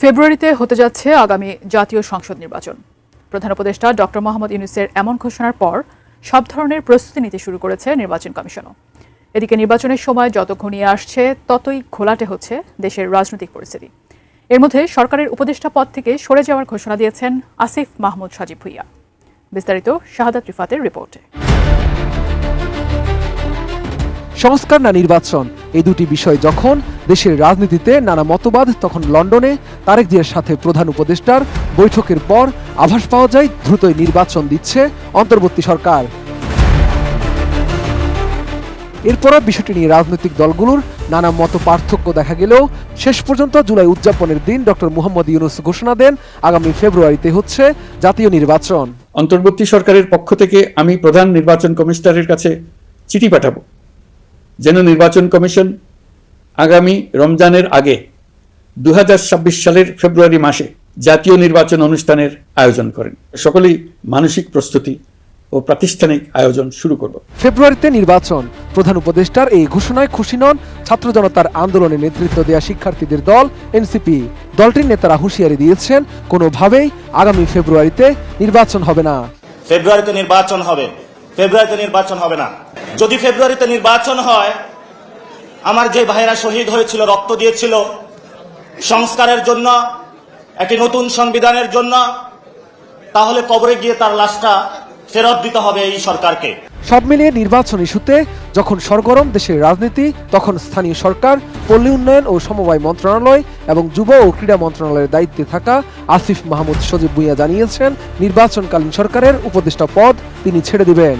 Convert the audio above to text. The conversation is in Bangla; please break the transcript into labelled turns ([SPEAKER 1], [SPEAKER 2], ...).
[SPEAKER 1] ফেব্রুয়ারিতে হতে যাচ্ছে আগামী জাতীয় সংসদ নির্বাচন। প্রধান উপদেষ্টা ডক্টর মোহাম্মদ ইউনুসের এমন ঘোষণার পর সব ধরনের প্রস্তুতি নিতে শুরু করেছে নির্বাচন কমিশনও। এদিকে নির্বাচনের সময় যত ঘনিয়ে আসছে, ততই ঘোলাটে হচ্ছে দেশের রাজনৈতিক পরিস্থিতি। এর মধ্যে সরকারের উপদেষ্টা পদ থেকে সরে যাওয়ার ঘোষণা দিয়েছেন আসিফ মাহমুদ সাজিব ভুইয়া। বিস্তারিত শাহাদাত রিফাতের রিপোর্টে।
[SPEAKER 2] সংস্কার না নির্বাচন? এই দুটি বিষয় যখন দেশের রাজনীতিতে নানা মতবাদ, তখন লন্ডনে তারেক জিয়ার সাথে প্রধান উপদেষ্টার বৈঠকের পর আভাস পাওয়া যায়, দ্রুতই নির্বাচন দিচ্ছে অন্তর্বর্তী সরকার। এরপর বিষয়টি নিয়ে রাজনৈতিক দলগুলোর নানা মত পার্থক্য দেখা গেলেও শেষ পর্যন্ত জুলাই উদযাপনের দিন ডক্টর মোহাম্মদ ইউনুস ঘোষণা দেন, আগামী ফেব্রুয়ারিতে হচ্ছে জাতীয় নির্বাচন।
[SPEAKER 3] অন্তর্বর্তী সরকারের পক্ষ থেকে আমি প্রধান নির্বাচন কমিশনারের কাছে চিঠি পাঠাবো। যেন নির্বাচন কমিশন আগামী রমজানের আগে দু সালের ফেব্রুয়ারি মাসে জাতীয় নির্বাচন অনুষ্ঠানের আয়োজন করেন। সকলেই মানসিক প্রস্তুতি ও প্রাতিষ্ঠানিক আয়োজন শুরু করব।
[SPEAKER 2] ফেব্রুয়ারিতে নির্বাচন। প্রধান উপদেষ্টার এই ঘোষণায় খুশি নন ছাত্র জনতার আন্দোলনে নেতৃত্ব দেয়া শিক্ষার্থীদের দল এনসিপি। দলটির নেতারা হুঁশিয়ারি দিয়েছেন কোনোভাবেই আগামী ফেব্রুয়ারিতে নির্বাচন হবে না।
[SPEAKER 4] ফেব্রুয়ারিতে নির্বাচন হবে। ফেব্রুয়ারিতে নির্বাচন হবে না। যদি ফেব্রুয়ারিতে নির্বাচন হয়, আমার যে ভাইয়েরা শহীদ হয়েছিল, রক্ত দিয়েছিল, সংস্কারের জন্য, একটি নতুন সংবিধানের জন্য, তাহলে কবরে গিয়ে তার লাশটা ফেরত দিতে হবে এই সরকারকে।
[SPEAKER 2] সব মিলিয়ে নির্বাচন ইস্যুতে যখন সরগরম দেশের রাজনীতি, তখন স্থানীয় সরকার, পল্লী উন্নয়ন ও সমবায় মন্ত্রণালয় এবং যুব ও ক্রীড়া মন্ত্রণালয়ের দায়িত্বে থাকা আসিফ মাহমুদ সজীব ভুইয়া জানিয়েছেন, নির্বাচনকালীন সরকারের উপদেষ্টা পদ তিনি ছেড়ে দিবেন।